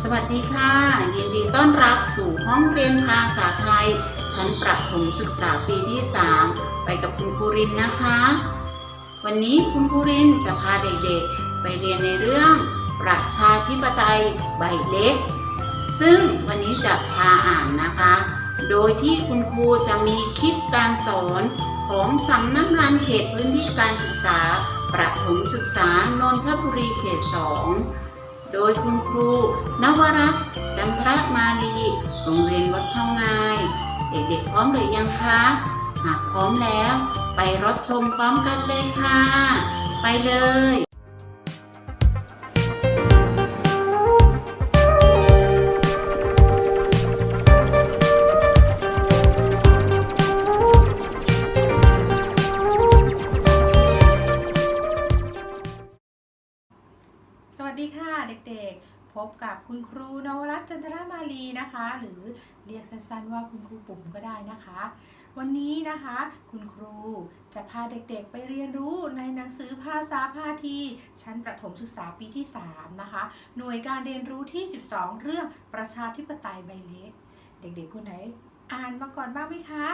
สวัสดีค่ะ ยินดีต้อนรับสู่ห้องเรียนภาษาไทย ชั้นประถมศึกษาปีที่ 3 ไปกับคุณครูรินนะคะ วันนี้คุณครูรินจะพาเด็กๆ ไปเรียนในเรื่องประชาธิปไตยใบเล็ก ซึ่งวันนี้จะพาอ่านนะคะ โดยที่คุณครูจะมีคลิปการสอนของสำนักงานเขตพื้นที่การศึกษา ประถมศึกษานนทบุรีเขต 2 โดยคุณครูนวรัตน์จันทรมาลีโรงเรียนวัดพระงาย เด็กๆพร้อมหรือยังคะ หากพร้อมแล้ว ไปรับชมพร้อมกันเลยค่ะ ไปเลย จันทรามาลีนะคะ หรือเรียกสั้นๆว่าคุณครูปุ่มก็ได้นะคะ วันนี้นะคะ คุณครูจะพาเด็กๆไปเรียนรู้ในหนังสือภาษาพาทีชั้นประถมศึกษาปีที่ 3 นะคะ หน่วยการเรียนรู้ที่ 12 เรื่องประชาธิปไตยใบเล็ก เด็กๆคนไหน อ่านมาก่อนบ้างไหมคะ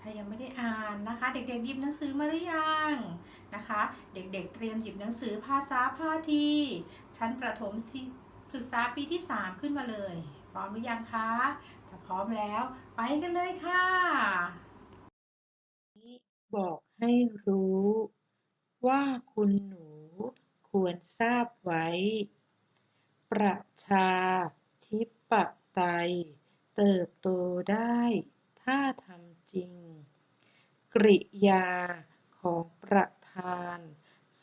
ถ้ายังไม่ได้อ่านนะคะ เด็กๆหยิบหนังสือมาหรือยังนะคะ เด็กๆเตรียมหยิบหนังสือภาษาพาทีชั้นประถมที่ ศึกษาปีที่ 3 ขึ้นมาเลย พร้อมหรือยังคะ ถ้าพร้อมแล้วไปกันเลยค่ะ บอกให้รู้ ว่าคุณหนูควรทราบไว้ ประชาธิปไตย เติบโตได้ ถ้าทำจริง กริยาของประธาน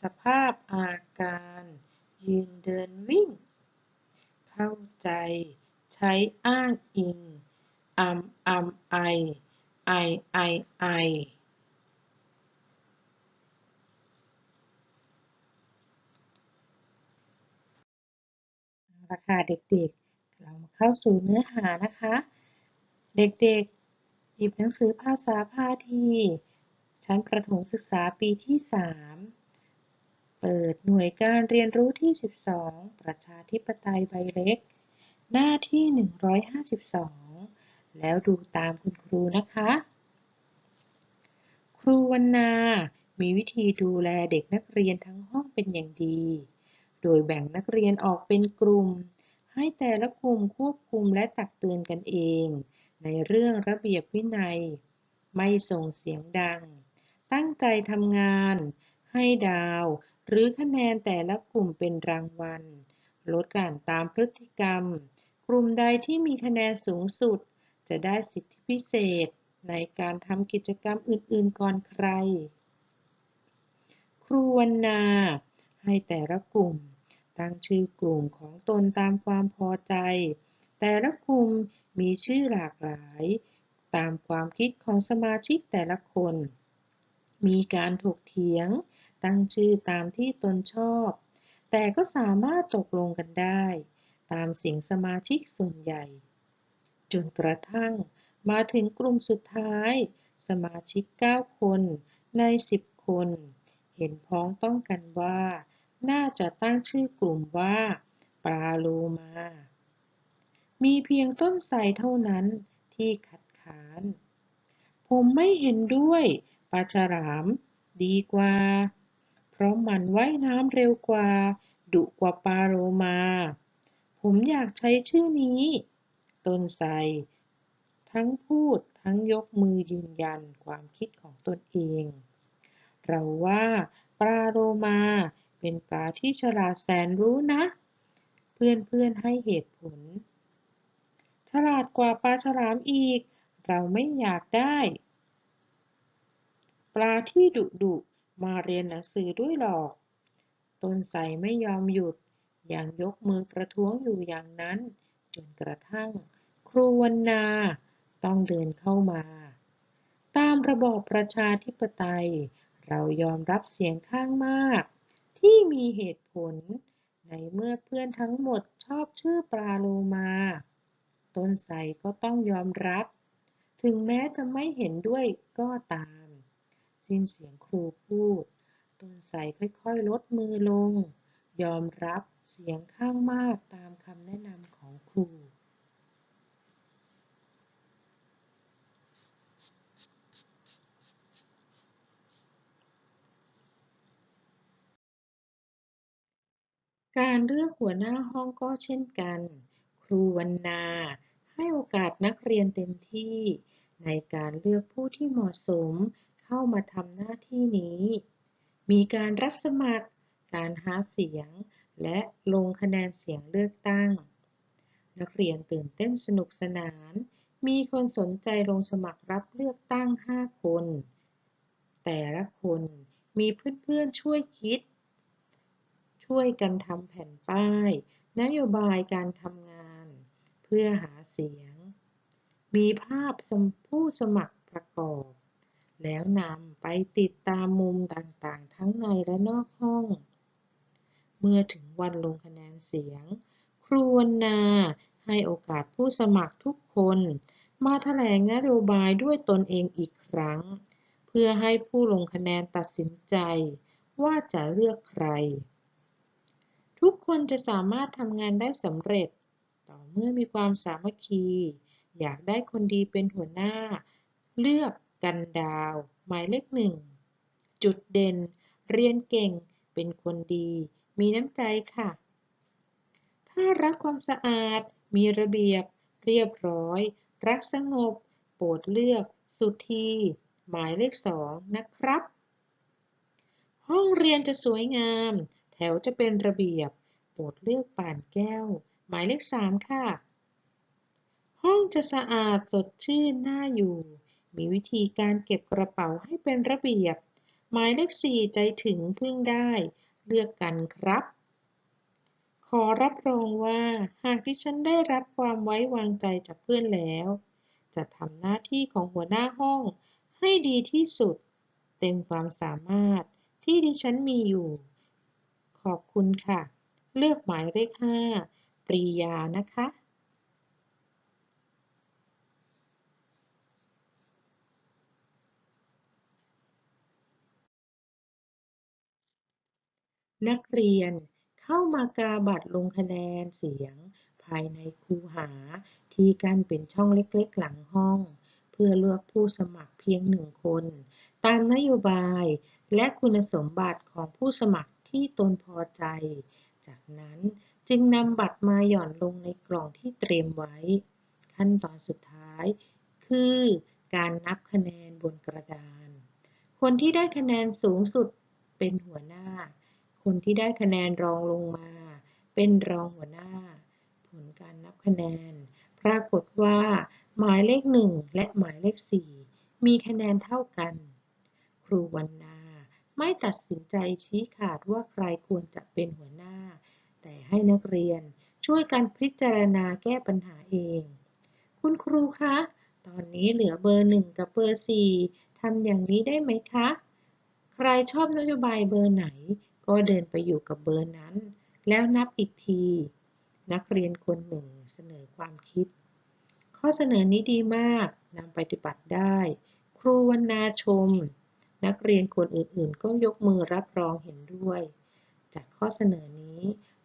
สภาพอาการ ยืนเดินวิ่ง เข้าใจใช้อ้างอิงอำอำไอ ไอ ไอ ไอเอาละค่ะเด็กๆ เรามาเข้าสู่เนื้อหานะคะ เด็กๆ หยิบหนังสือภาษาพาทีชั้นประถมศึกษาปีที่ 3 เปิดหน่วยการเรียนรู้ที่ 12 ประชาธิปไตยใบเล็ก หน้าที่ 152 แล้วดูตามคุณครูนะคะ ครูวันนามีวิธีดูแลเด็กนักเรียนทั้งห้องเป็นอย่างดี โดยแบ่งนักเรียนออกเป็นกลุ่ม ให้แต่ละกลุ่มควบคุมและตักเตือนกันเอง ในเรื่องระเบียบวินัย ไม่ส่งเสียงดัง ตั้งใจทำงาน ให้ดาว หรือคะแนนแต่ละกลุ่มเป็นรางวัลลดการตามพฤติกรรม กลุ่มใดที่มีคะแนนสูงสุด จะได้สิทธิพิเศษในการทำกิจกรรมอื่นๆก่อนใคร ครูวันนาให้แต่ละกลุ่ม ตั้งชื่อกลุ่มของตนตามความพอใจ แต่ละกลุ่มมีชื่อหลากหลาย ตามความคิดของสมาชิกแต่ละคน มีการถกเถียง ตั้งชื่อตามที่ตนชอบ แต่ก็สามารถตกลงกันได้ ตามเสียงสมาชิกส่วนใหญ่ จนกระทั่งมาถึงกลุ่มสุดท้าย สมาชิก 9 คนใน 10 คน เห็นพ้องต้องกันว่า น่าจะตั้งชื่อกลุ่มว่า ปลาโลมา มีเพียงต้นไทรเท่านั้นที่ขัดขาน ผมไม่เห็นด้วยปลาฉลาม ดีกว่า เพราะมันว่ายน้ำเร็วกว่า ดุกว่าปลาโลมา ผมอยากใช้ชื่อนี้ ต้นไทรทั้งพูดทั้งยกมือยืนยันความคิดของตนเอง เราว่าปลาโลมาเป็นปลาที่ฉลาดแสนรู้นะ เพื่อนๆให้เหตุผล ฉลาดกว่าปลาฉลามอีก เราไม่อยากได้ ปลาที่ดุดุมาเรียนหนังสือด้วยหรอก ต้นไทรไม่ยอมหยุด ยังยกมือประท้วงอยู่อย่างนั้น จนกระทั่ง ครูวันนาต้องเดินเข้ามา ตามระบอบประชาธิปไตย เรายอมรับเสียงข้างมาก ที่มีเหตุผล ในเมื่อเพื่อนทั้งหมดชอบชื่อปลาโลมา ต้นไทรก็ต้องยอมรับ ถึงแม้จะไม่เห็นด้วยก็ตาม สิ้นเสียงครูพูด ต้นไทรค่อยๆ ลดมือลง ยอมรับ เสียงข้างมากตามคำแนะนำของครูการเลือกหัวหน้าห้องก็เช่นกัน ครูวรรณาให้โอกาสนักเรียนเต็มที่ ในการเลือกผู้ที่เหมาะสมเข้ามาทำหน้าที่นี้ มีการรับสมัคร การหาเสียง และลงคะแนนเสียงเลือกตั้ง นักเรียนตื่นเต้นสนุกสนาน มีคนสนใจลงสมัครรับเลือกตั้ง 5 คน แต่ละคนมีเพื่อนๆช่วยคิด ช่วยกันทำแผ่นป้าย นโยบายการทำงาน เพื่อหาเสียง มีภาพผู้สมัครประกอบ แล้วนำไปติดตามมุมต่างๆ ทั้งในและนอกห้อง เมื่อถึงวันลงคะแนนเสียง ครูวรรณาให้โอกาสผู้สมัครทุกคน มาแถลงนโยบายด้วยตนเองอีกครั้ง เพื่อให้ผู้ลงคะแนนตัดสินใจ ว่าจะเลือกใคร ทุกคนจะสามารถทำงานได้สำเร็จ ต่อเมื่อมีความสามัคคี อยากได้คนดีเป็นหัวหน้า เลือกกันดาว หมายเลขหนึ่ง จุดเด่น เรียนเก่ง เป็นคนดี มีน้ำใจค่ะ ถ้ารักความสะอาด มีระเบียบ เรียบร้อย รักสงบ โปรดเลือก สุธี หมายเลขสองนะครับ ห้องเรียนจะสวยงาม แถวจะเป็นระเบียบ โปรดเลือกป่านแก้ว หมายเลขสามค่ะ ห้องจะสะอาดสดชื่นน่าอยู่ มีวิธีการเก็บกระเป๋าให้เป็นระเบียบหมายเลขสี่ใจถึงพึ่งได้ เลือกกันครับ ขอรับรองว่าหากที่ฉันได้รับความไว้วางใจจากเพื่อนแล้ว จะทำหน้าที่ของหัวหน้าห้องให้ดีที่สุด เต็มความสามารถที่ดิฉันมีอยู่ ขอบคุณค่ะ เลือกหมายเลขห้าปรียานะคะ นักเรียนเข้ามากาบัตรลงคะแนนเสียง ภายในคูหาที่กั้นเป็นช่องเล็กๆหลังห้อง เพื่อเลือกผู้สมัครเพียงหนึ่งคน ตามนโยบายและคุณสมบัติของผู้สมัครที่ตนพอใจ จากนั้นจึงนำบัตรมาหย่อนลงในกล่องที่เตรียมไว้ ขั้นตอนสุดท้าย คือการนับคะแนนบนกระดาน คนที่ได้คะแนนสูงสุดเป็นหัวหน้า คนที่ได้คะแนนรองลงมา เป็นรองหัวหน้า ผลการนับคะแนน ปรากฏว่า หมายเลขหนึ่งและหมายเลขสี่มีคะแนนเท่ากัน ครูวรรณาไม่ตัดสินใจชี้ขาดว่าใครควรจะเป็นหัวหน้า แต่ให้นักเรียนช่วยกันพิจารณาแก้ปัญหาเอง คุณครูคะ ตอนนี้เหลือเบอร์หนึ่งกับเบอร์สี่ทำอย่างนี้ได้ไหมคะ ใครชอบนโยบายเบอร์ไหน ก็เดินไปอยู่กับเบอร์นั้น แล้วนับอีกที นักเรียนคนหนึ่งเสนอความคิด ข้อเสนอนี้ดีมากนำไปปฏิบัติได้ ครูวรรณาชม นักเรียนคนอื่นๆ ก็ยกมือรับรองเห็นด้วย จากข้อเสนอนี้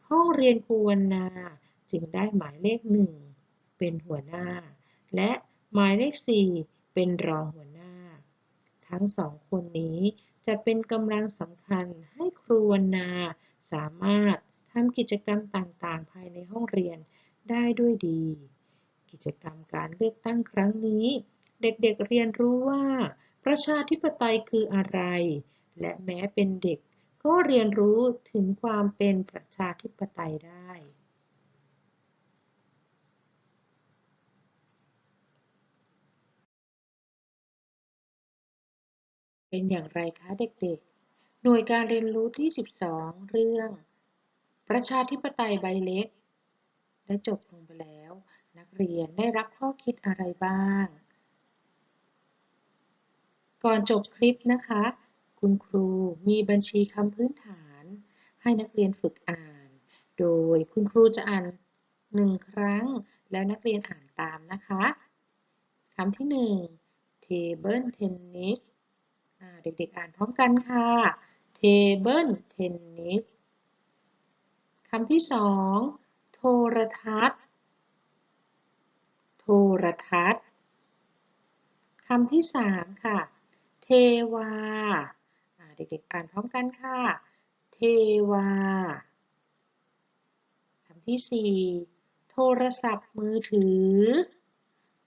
ห้องเรียนครูวรรณาจึงได้หมายเลขหนึ่งเป็นหัวหน้า และหมายเลขสี่เป็นรองหัวหน้า ทั้งสองคนนี้ จะเป็นกำลังสำคัญให้ครูวรรณาสามารถทำกิจกรรมต่างๆ ภายในห้องเรียนได้ด้วยดี กิจกรรมการเลือกตั้งครั้งนี้ เด็กๆเรียนรู้ว่า ประชาธิปไตยคืออะไร และแม้เป็นเด็กก็เรียนรู้ถึงความเป็นประชาธิปไตยได้ เป็นอย่างไรคะเด็กๆ หน่วยการเรียนรู้ที่ 12 เรื่อง ประชาธิปไตยใบเล็ก ได้จบลงไปแล้ว นักเรียนได้รับข้อคิดอะไรบ้าง ก่อนจบคลิปนะคะ คุณครูมีบัญชีคำพื้นฐาน ให้นักเรียนฝึกอ่าน โดยคุณครูจะอ่านหนึ่งครั้ง แล้วนักเรียนอ่านตามนะคะคำที่หนึ่ง table tennis เด็กๆอ่านพร้อมกันค่ะ table tennis คำที่สองโทรทัศน์ โทรทัศน์คำที่สามค่ะ เทวาอ่าเด็กๆอ่านพร้อมกันค่ะ เทวา คำที่สี่โทรศัพท์มือถือ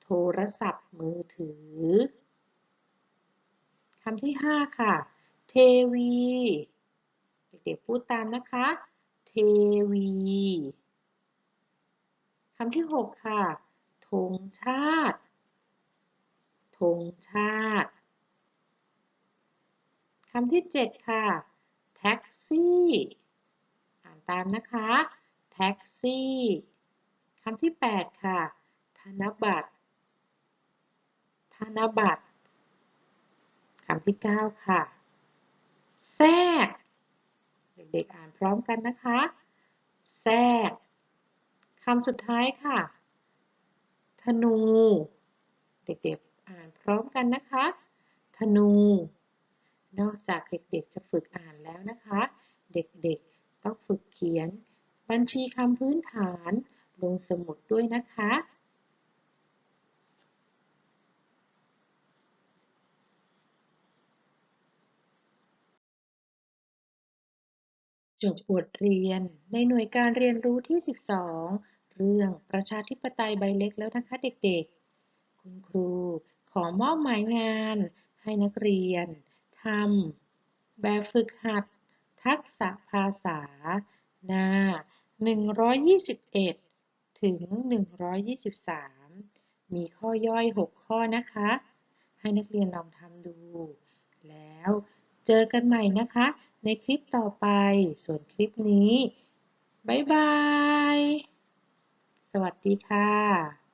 โทรศัพท์มือถือ คำที่ห้าค่ะ เทวี เด็กๆพูดตามนะคะ เทวี คำที่หกค่ะ ธงชาติ ธงชาติ คำที่เจ็ดค่ะ แท็กซี่ อ่านตามนะคะ แท็กซี่ คำที่แปดค่ะ ธนบัตร ธนบัตร คำที่เก้าค่ะ แทรก เด็กๆอ่านพร้อมกันนะคะ แทรกคำสุดท้ายค่ะ ธนู เด็กๆอ่านพร้อมกันนะคะ ธนู นอกจากเด็กๆจะฝึกอ่านแล้วนะคะ เด็กๆต้องฝึกเขียน บัญชีคำพื้นฐาน ลงสมุดด้วยนะคะ จบบทเรียนในหน่วยการเรียนรู้ที่ 12 เรื่องประชาธิปไตยใบเล็กแล้วนะคะเด็กๆ คุณครูขอมอบหมายงานให้นักเรียนทำแบบฝึกหัด ทักษะภาษา หน้า 121 ถึง 123 มีข้อย่อย 6 ข้อนะคะ ให้นักเรียนลองทำดู แล้วเจอกันใหม่นะคะ ในคลิปต่อไป ส่วนคลิปนี้บ๊ายบาย สวัสดีค่ะ